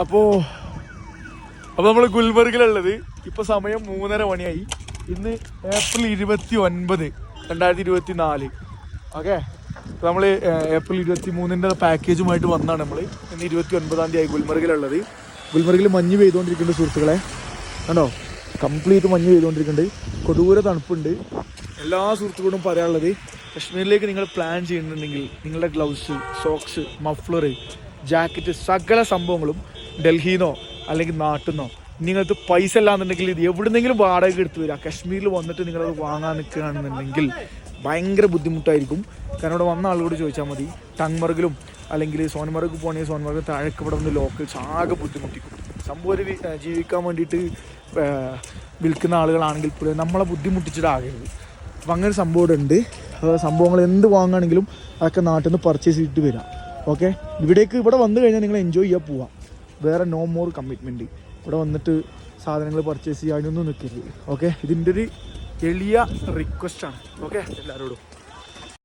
അപ്പോൾ അപ്പോൾ നമ്മൾ ഗുൽബർഗിലുള്ളത് ഇപ്പോൾ സമയം മൂന്നര മണിയായി. ഇന്ന് ഏപ്രിൽ ഇരുപത്തി ഒൻപത് രണ്ടായിരത്തി ഇരുപത്തി നാല് ഓക്കെ നമ്മൾ ഏപ്രിൽ ഇരുപത്തി മൂന്നിന്റെ പാക്കേജുമായിട്ട് വന്നാണ് നമ്മൾ ഇന്ന് ഇരുപത്തി ഒൻപതാം തീയതി ഗുൽമർഗിലുള്ളത്. ഗുൽമർഗിൽ മഞ്ഞ് പെയ്തുകൊണ്ടിരിക്കുന്നുണ്ട് സുഹൃത്തുക്കളെ. കണ്ടോ? കംപ്ലീറ്റ് മഞ്ഞ് പെയ്തുകൊണ്ടിരിക്കുന്നുണ്ട് കൊടൂര തണുപ്പുണ്ട്. എല്ലാ സുഹൃത്തുക്കളോടും പറയാനുള്ളത് കശ്മീരിലേക്ക് നിങ്ങൾ പ്ലാൻ ചെയ്യുന്നുണ്ടെങ്കിൽ നിങ്ങളുടെ ഗ്ലൗസ് സോക്സ് മഫ്ലർ ജാക്കറ്റ് സകല സംഭവങ്ങളും ഡൽഹിന്നോ അല്ലെങ്കിൽ നാട്ടിൽ നിന്നോ നിങ്ങൾക്ക് പൈസ ഇല്ലാന്നുണ്ടെങ്കിൽ ഇത് എവിടുന്നെങ്കിലും വാടക എടുത്ത് വരിക. കശ്മീരിൽ വന്നിട്ട് നിങ്ങളത് വാങ്ങാൻ നിൽക്കുകയാണെന്നുണ്ടെങ്കിൽ ഭയങ്കര ബുദ്ധിമുട്ടായിരിക്കും. കാരണം ഇവിടെ വന്ന ആളോട് ചോദിച്ചാൽ മതി. ടങ്മർഗിലും അല്ലെങ്കിൽ സോൻമർഗ് പോകണമെങ്കിൽ സോൻമർഗ് താഴേക്ക് ഇവിടെ വന്ന് ലോക്കൽസ് ആകെ ബുദ്ധിമുട്ടിക്കും. സംഭവം ഒരു ജീവിക്കാൻ വേണ്ടിയിട്ട് വിൽക്കുന്ന ആളുകളാണെങ്കിൽ പോലും നമ്മളെ ബുദ്ധിമുട്ടിച്ചിട്ടാകരുത്. അപ്പം അങ്ങനെ സംഭവം ഉണ്ട്. സംഭവങ്ങൾ എന്ത് വാങ്ങുകയാണെങ്കിലും അതൊക്കെ നാട്ടിൽ നിന്ന് പർച്ചേസ് ചെയ്തിട്ട് വരാം ഓക്കെ ഇവിടേക്ക് ഇവിടെ വന്നു കഴിഞ്ഞാൽ നിങ്ങൾ എൻജോയ് ചെയ്യാൻ പോവാം. വേറെ നോ മോർ കമ്മിറ്റ്മെന്റ് ഇവിടെ വന്നിട്ട് സാധനങ്ങൾ പർച്ചേസ് ചെയ്യാനൊന്നും നിൽക്കരുത് ഓക്കെ ഇതിന്റെ ഒരു എളിയ റിക്വസ്റ്റാണ് ഓക്കെ എല്ലാവരോടും